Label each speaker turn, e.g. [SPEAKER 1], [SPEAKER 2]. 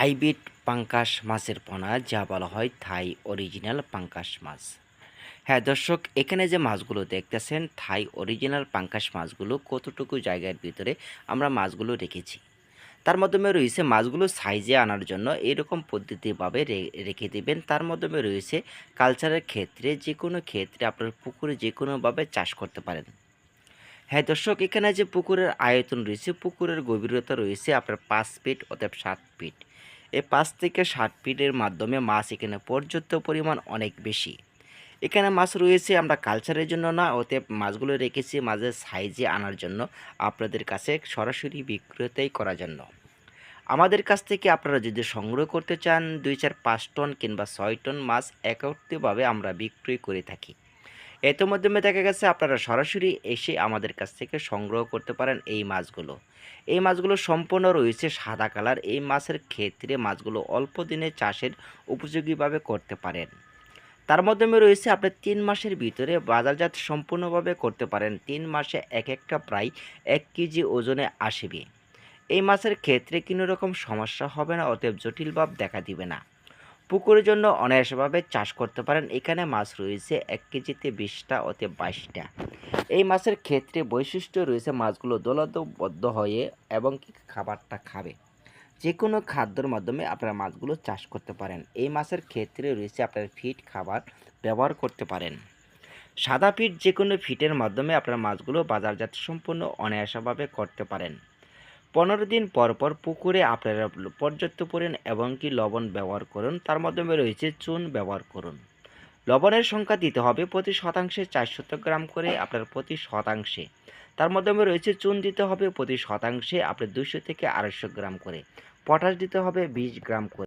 [SPEAKER 1] Hybrid পাঙ্কাশ মাছের পোনা, যা বলা হয় থাই অরিজিনাল পাঙ্কাশ মাছ। হ্যাঁ দর্শক, এখানে যে মাছগুলো দেখতেছেন, থাই অরিজিনাল পাঙ্কাশ মাছগুলো কতটুকু জায়গার ভিতরে আমরা মাছগুলো রেখেছি? তার মাধ্যমে রয়েছে মাছগুলো সাইজে আনার জন্য এরকম পদ্ধতিভাবে রেখে দিবেন। তার মাধ্যমে রয়েছে কালচারের ক্ষেত্রে যে কোনো ক্ষেত্রে আপনার পুকুরে যে কোনোভাবে চাষ করতে পারেন। হ্যাঁ দর্শক, এখানে যে পুকুরের আয়তন রয়েছে, পুকুরের গভীরতা রয়েছে আপনার পাঁচ ফিট অতএব সাত ফিট। এই পাঁচ থেকে ষাট ফিটের মাধ্যমে মাছ এখানে পর্যাপ্ত পরিমাণ অনেক বেশি। এখানে মাছ রয়েছে, আমরা কালচারের জন্য না ওতে মাছগুলো রেখেছি মাছের সাইজে আনার জন্য, আপনাদের কাছে সরাসরি বিক্রয়তাই করার জন্য। আমাদের কাছ থেকে আপনারা যদি সংগ্রহ করতে চান, দুই চার পাঁচ টন কিংবা ছয় টন মাছ একত্রিতভাবে আমরা বিক্রয় করে থাকি। এত মাধ্যমে দেখা গেছে আপনারা সরাসরি এসে আমাদের কাছ থেকে সংগ্রহ করতে পারেন এই মাছগুলো। এই মাছগুলো সম্পূর্ণ রয়েছে সাদা কালার। এই মাছের ক্ষেত্রে মাছগুলো অল্প দিনে চাষের উপযোগীভাবে করতে পারেন। তার মাধ্যমে রয়েছে আপনি তিন মাসের ভিতরে বাজারজাত সম্পূর্ণভাবে করতে পারেন। তিন মাসে এক একটা প্রায় এক কেজি ওজনে আসবে। এই মাছের ক্ষেত্রে কোনো রকম সমস্যা হবে না, অতএব জটিল ভাব দেখা দিবে না। পুকুরের জন্য অনায়াসভাবে চাষ করতে পারেন। এখানে মাছ রয়েছে এক কেজিতে বিশটা অতএব বাইশটা। এই মাছের ক্ষেত্রে বৈশিষ্ট্য রয়েছে মাছগুলো দলবদ্ধ হয়ে এবং খাবারটা খাবে। যে কোনো খাদ্যর মাধ্যমে আপনারা মাছগুলো চাষ করতে পারেন। এই মাছের ক্ষেত্রে রয়েছে আপনার ফিট খাবার ব্যবহার করতে পারেন। সাদা ফিট যে কোনো ফিটের মাধ্যমে আপনারা মাছগুলো বাজারজাত সম্পূর্ণ অনায়াসভাবে করতে পারেন। পনেরো দিন পর পর পুকুরে আপনারা পর্যাপ্ত পরিমাণ এবং কি লবণ ব্যবহার করুন। তার মাধ্যমে রয়েছে চুন ব্যবহার করুন। লবণের সংখ্যা দিতে হবে প্রতি শতাংশে চারশত গ্রাম করে আপনার প্রতি শতাংশে। তার মাধ্যমে রয়েছে চুন দিতে হবে প্রতি শতাংশে আপনার দুশো থেকে আড়াইশো গ্রাম করে। পটাশ দিতে হবে বিশ গ্রাম করে।